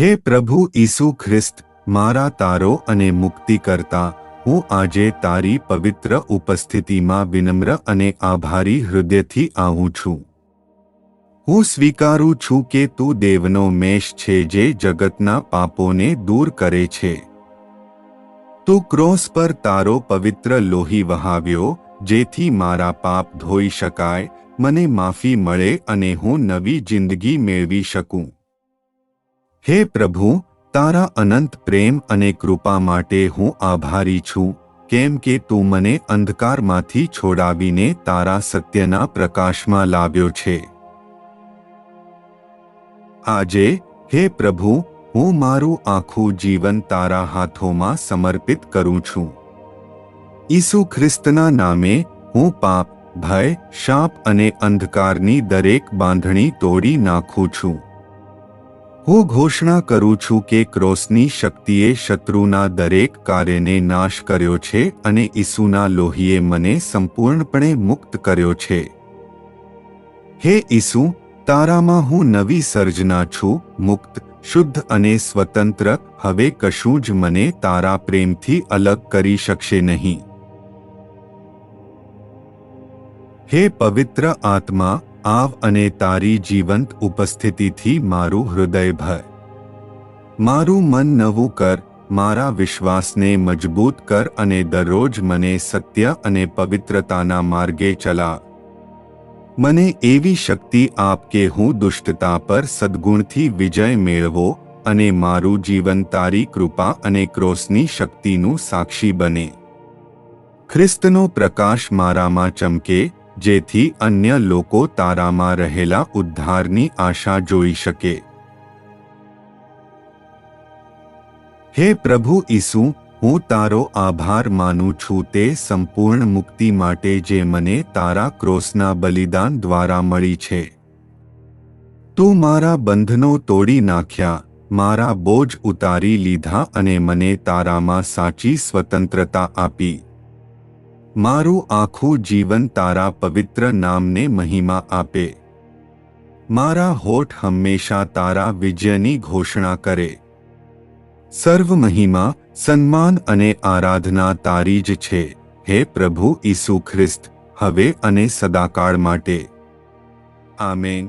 હે પ્રભુ ઈસુ ખ્રિસ્ત, મારા તારો અને મુક્તિ કરતા, હું આજે તારી પવિત્ર ઉપસ્થિતિમાં વિનમ્ર અને આભારી હૃદયથી આવું છું. હું સ્વીકારું છું કે તું દેવનો મેષ છે જે જગતના પાપોને દૂર કરે છે. તું ક્રોસ પર તારો પવિત્ર લોહી વહાવ્યો, જેથી મારા પાપ ધોઈ શકાય, મને માફી મળે અને હું નવી જિંદગી મેળવી શકું. હે પ્રભુ, તારા અનંત પ્રેમ અને કૃપા માટે હું આભારી છું, કેમ કે તું મને અંધકારમાંથી છોડાવીને તારા સત્યના પ્રકાશમાં લાવ્યો છે. આજે, હે પ્રભુ, હું મારું આખું જીવન તારા હાથોમાં સમર્પિત કરું છું. ઈસુ ખ્રિસ્તના નામે, હું પાપ, ભય, શાપ અને અંધકારની દરેક બાંધણી તોડી નાખું છું. હું ઘોષણા કરું છું કે ક્રોસની શક્તિએ શત્રુના દરેક કાર્યને નાશ કર્યો છે અને ઈસુના લોહીએ મને સંપૂર્ણપણે મુક્ત કર્યો છે. હે ઈસુ, તારામાં હું નવી સર્જના છું, મુક્ત, શુદ્ધ અને સ્વતંત્ર, હવે કશું જ મને તારા પ્રેમથી અલગ કરી શકશે નહીં. હે પવિત્ર આત્મા આવ અને તારી જીવંત ઉપસ્થિતિથી મારું હૃદય ભર. મારું મન નવું કર, મારા વિશ્વાસને મજબૂત કર અને દરરોજ મને સત્ય અને પવિત્રતાના માર્ગે ચલા. મને એવી શક્તિ આપ કે હું દુષ્ટતા પર સદ્ગુણથી વિજય મેળવો અને મારું જીવન તારી કૃપા અને ક્રોસની શક્તિનું સાક્ષી બને. ખ્રિસ્તનો પ્રકાશ મારામાં ચમકે જેથી અન્ય લોકો તારામાં રહેલા ઉદ્ધારની આશા જોઈ શકે. હે પ્રભુ ઈસુ, હું તારો આભાર માનું છું તે સંપૂર્ણ મુક્તિ માટે જે મને તારા ક્રોસના બલિદાન દ્વારા મળી છે. તું મારા બંધનો તોડી નાખ્યા, મારા બોજ ઉતારી લીધા અને મને તારામાં સાચી સ્વતંત્રતા આપી. મારું આખું જીવન તારા પવિત્ર નામને મહિમા આપે. મારા હોઠ હંમેશા તારા વિજયની ઘોષણા કરે. સર્વ મહિમા, સન્માન અને આરાધના તારી જ છે. હે પ્રભુ ઈસુ ખ્રિસ્ત, હવે અને સદાકાળ માટે. આમેન.